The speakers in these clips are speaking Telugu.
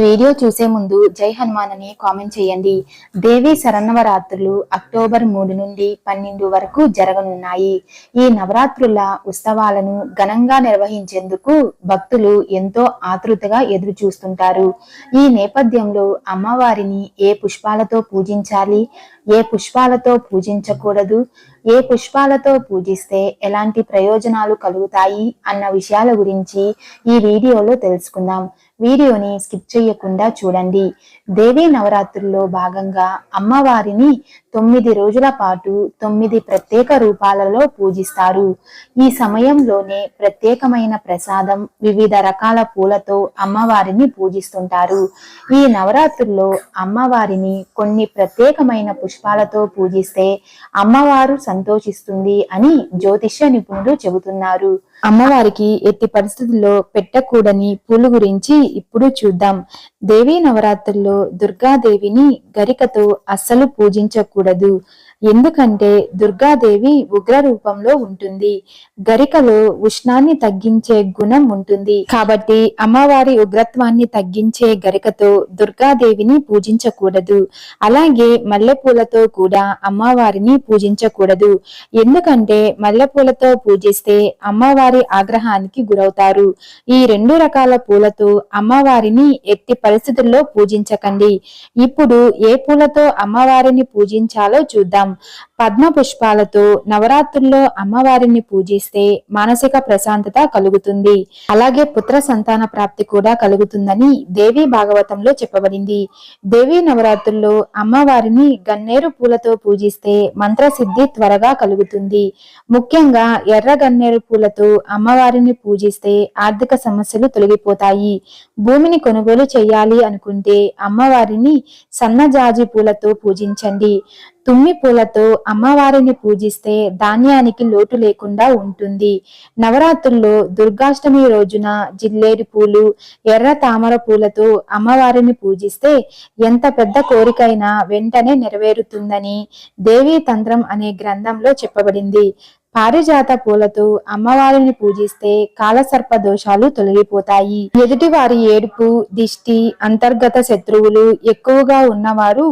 వీడియో చూసే ముందు జై హనుమాన్ అని కామెంట్ చేయండి. దేవి శరణవరాత్రులు అక్టోబర్ మూడు నుండి పన్నెండు వరకు జరగనున్నాయి. ఈ నవరాత్రుల ఉత్సవాలను ఘనంగా నిర్వహించేందుకు భక్తులు ఎంతో ఆతృతగా ఎదురు చూస్తుంటారు. ఈ నేపథ్యంలో అమ్మవారిని ఏ పుష్పాలతో పూజించాలి? ఏ పుష్పాలతో పూజించకూడదు ఏ పుష్పాలతో పూజిస్తే ఎలాంటి ప్రయోజనాలు కలుగుతాయి అన్న విషయాల గురించి ఈ వీడియోలో తెలుసుకుందాం. వీడియోని స్కిప్ చేయకుండా చూడండి. దేవీ నవరాత్రుల్లో భాగంగా అమ్మవారిని తొమ్మిది రోజుల పాటు తొమ్మిది ప్రత్యేక రూపాలలో పూజిస్తారు. ఈ సమయంలోనే ప్రత్యేకమైన ప్రసాదం వివిధ రకాల పూలతో అమ్మవారిని పూజిస్తుంటారు. ఈ నవరాత్రుల్లో అమ్మవారిని కొన్ని ప్రత్యేకమైన పుష్పాలతో పూజిస్తే అమ్మవారు సంతోషిస్తుంది అని జ్యోతిష్య నిపుణులు చెబుతున్నారు. అమ్మవారికి ఎట్టి పరిస్థితుల్లో పెట్టకూడని పూలు గురించి ఇప్పుడు చూద్దాం. దేవీ నవరాత్రుల్లో దుర్గాదేవిని గరికతో అస్సలు పూజించకూడదు. చేయకూడదు ఎందుకంటే దుర్గాదేవి ఉగ్ర రూపంలో ఉంటుంది. గరికలో ఉష్ణాన్ని తగ్గించే గుణం ఉంటుంది. కాబట్టి అమ్మవారి ఉగ్రత్వాన్ని తగ్గించే గరికతో దుర్గాదేవిని పూజించకూడదు. అలాగే మల్లెపూలతో కూడా అమ్మవారిని పూజించకూడదు. ఎందుకంటే మల్లెపూలతో పూజిస్తే అమ్మవారి ఆగ్రహానికి గురవుతారు. ఈ రెండు రకాల పూలతో అమ్మవారిని ఎట్టి పరిస్థితుల్లో పూజించకండి. ఇప్పుడు ఏ పూలతో అమ్మవారిని పూజించాలో చూద్దాం. um, పద్మ పుష్పాలతో నవరాత్రుల్లో అమ్మవారిని పూజిస్తే మానసిక ప్రశాంతత కలుగుతుంది. అలాగే పుత్ర సంతాన ప్రాప్తి కూడా కలుగుతుందని దేవి భాగవతంలో చెప్పబడింది. దేవి నవరాత్రుల్లో అమ్మవారిని గన్నేరు పూలతో పూజిస్తే మంత్రసిద్ధి త్వరగా కలుగుతుంది. ముఖ్యంగా ఎర్ర గన్నేరు పూలతో అమ్మవారిని పూజిస్తే ఆర్థిక సమస్యలు తొలగిపోతాయి. భూమిని కొనుగోలు చేయాలి అనుకుంటే అమ్మవారిని సన్నజాజి పూలతో పూజించండి. తుమ్మి పూలతో అమ్మవారిని పూజిస్తే ధాన్యానికి లోటు లేకుండా ఉంటుంది. నవరాత్రుల్లో దుర్గాష్టమి రోజున జిల్లేడు పూలు ఎర్ర తామర పూలతో అమ్మవారిని పూజిస్తే ఎంత పెద్ద కోరికైనా వెంటనే నెరవేరుతుందని దేవీ తంత్రం అనే గ్రంథంలో చెప్పబడింది. పారిజాత పూలతో అమ్మవారిని పూజిస్తే కాలసర్ప దోషాలు తొలగిపోతాయి. ఎదుటి వారి ఏడుపు దిష్టి అంతర్గత శత్రువులు ఎక్కువగా ఉన్నవారు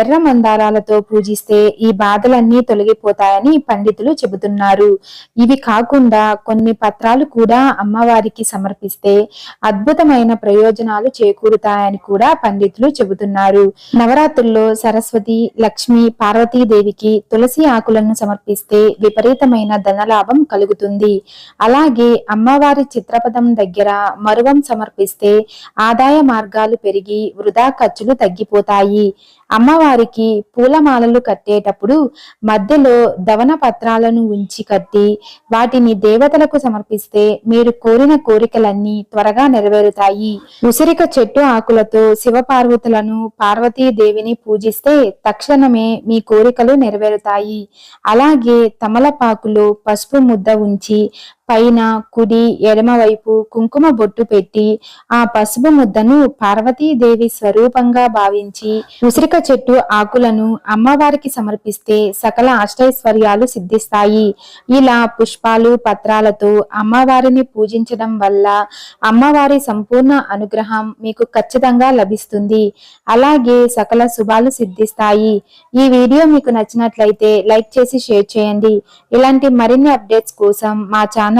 ఎర్ర మందారాలతో పూజిస్తే ఈ బాధలన్నీ తొలగిపోతాయని పండితులు చెబుతున్నారు. ఇవి కాకుండా కొన్ని పత్రాలు కూడా అమ్మవారికి సమర్పిస్తే అద్భుతమైన ప్రయోజనాలు చేకూరుతాయని కూడా పండితులు చెబుతున్నారు. నవరాత్రుల్లో సరస్వతి లక్ష్మి పార్వతీదేవికి తులసి ఆకులను సమర్పిస్తే విపరీతమైన అద్భుతమైన ధనలాభం కలుగుతుంది. అలాగే అమ్మవారి చిత్రపదం దగ్గర మరువం సమర్పిస్తే ఆదాయ మార్గాలు పెరిగి వృధా ఖర్చులు తగ్గిపోతాయి. అమ్మవారికి పూలమాలలు కట్టేటప్పుడు మధ్యలో దవన పత్రాలను ఉంచి కట్టి వాటిని దేవతలకు సమర్పిస్తే మీరు కోరిన కోరికలన్నీ త్వరగా నెరవేరుతాయి. ఉసిరిక చెట్టు ఆకులతో శివపార్వతులను పార్వతీదేవిని పూజిస్తే తక్షణమే మీ కోరికలు నెరవేరుతాయి. అలాగే తమలపాకులో పసుపు ముద్ద ఉంచి పైన కుడి ఎడమవైపు కుంకుమ బొట్టు పెట్టి ఆ పసుపు ముద్దను పార్వతీదేవి స్వరూపంగా భావించి ఉసిరిక చెట్టు ఆకులను అమ్మవారికి సమర్పిస్తే సకల అష్టైశ్వర్యాలు సిద్ధిస్తాయి. ఇలా పుష్పాలు పత్రాలతో అమ్మవారిని పూజించడం వల్ల అమ్మవారి సంపూర్ణ అనుగ్రహం మీకు ఖచ్చితంగా లభిస్తుంది. అలాగే సకల శుభాలు సిద్ధిస్తాయి. ఈ వీడియో మీకు నచ్చినట్లయితే లైక్ చేసి షేర్ చేయండి. ఇలాంటి మరిన్ని అప్డేట్స్ కోసం మా ఛానల్